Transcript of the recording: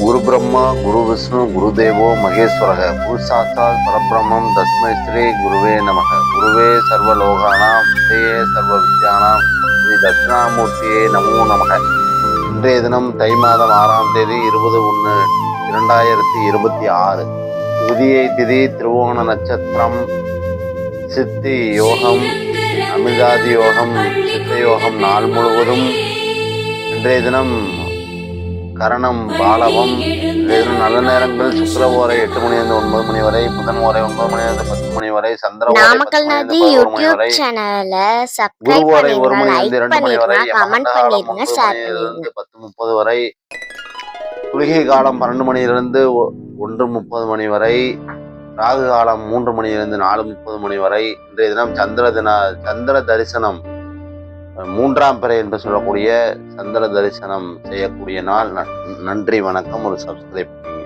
குரு பிரம்மா குரு விஷ்ணு குரு தேவோ மகேஸ்வரக. குரு பரபிரம்மம் தஸ்மை ஸ்ரீ குருவே நமக. குருவே சர்வலோகானாம் விஜயே சர்வ வித்யானாம் ஸ்ரீ தட்சிணாமூர்த்தியே நமோ நமக. இன்றைய தினம் தை மாதம் ஆறாம் தேதி இருபது ஒன்று இரண்டாயிரத்தி இருபத்தி ஆறு. புதிய திதி திருவோண நட்சத்திரம் சித்தி யோகம் அமிர்தாதி யோகம் சித்த யோகம் நாள் முழுவதும் இன்றைய தினம் கரணம் பாலவம். தினம் நல்ல நேரங்கள் சுக்கிர ஓரை எட்டு மணிலிருந்து ஒன்பது மணி வரை புதன் ஓரை ஒன்பது மணிலிருந்து பத்து மணி வரை சந்திர நாமக்கல் நதி யூடியூப் வரை சேனல குரு சப்ஸ்கிரைப் லைக் இரண்டு மணி வரை கமெண்ட் பண்ணிருங்க ஷேர் பத்து முப்பது வரை குளிகை காலம் பன்னெண்டு மணியிலிருந்து ஒன்று முப்பது மணி வரை ராகு காலம் மூன்று மணியிலிருந்து நாலு முப்பது மணி வரை இன்றைய தினம் சந்திர தின சந்திர தரிசனம் மூன்றாம் பிறை என்று சொல்லக்கூடிய சந்திர தரிசனம் செய்யக்கூடிய நாள். ந- நன்றி வணக்கம். ஒரு சப்ஸ்கிரைப்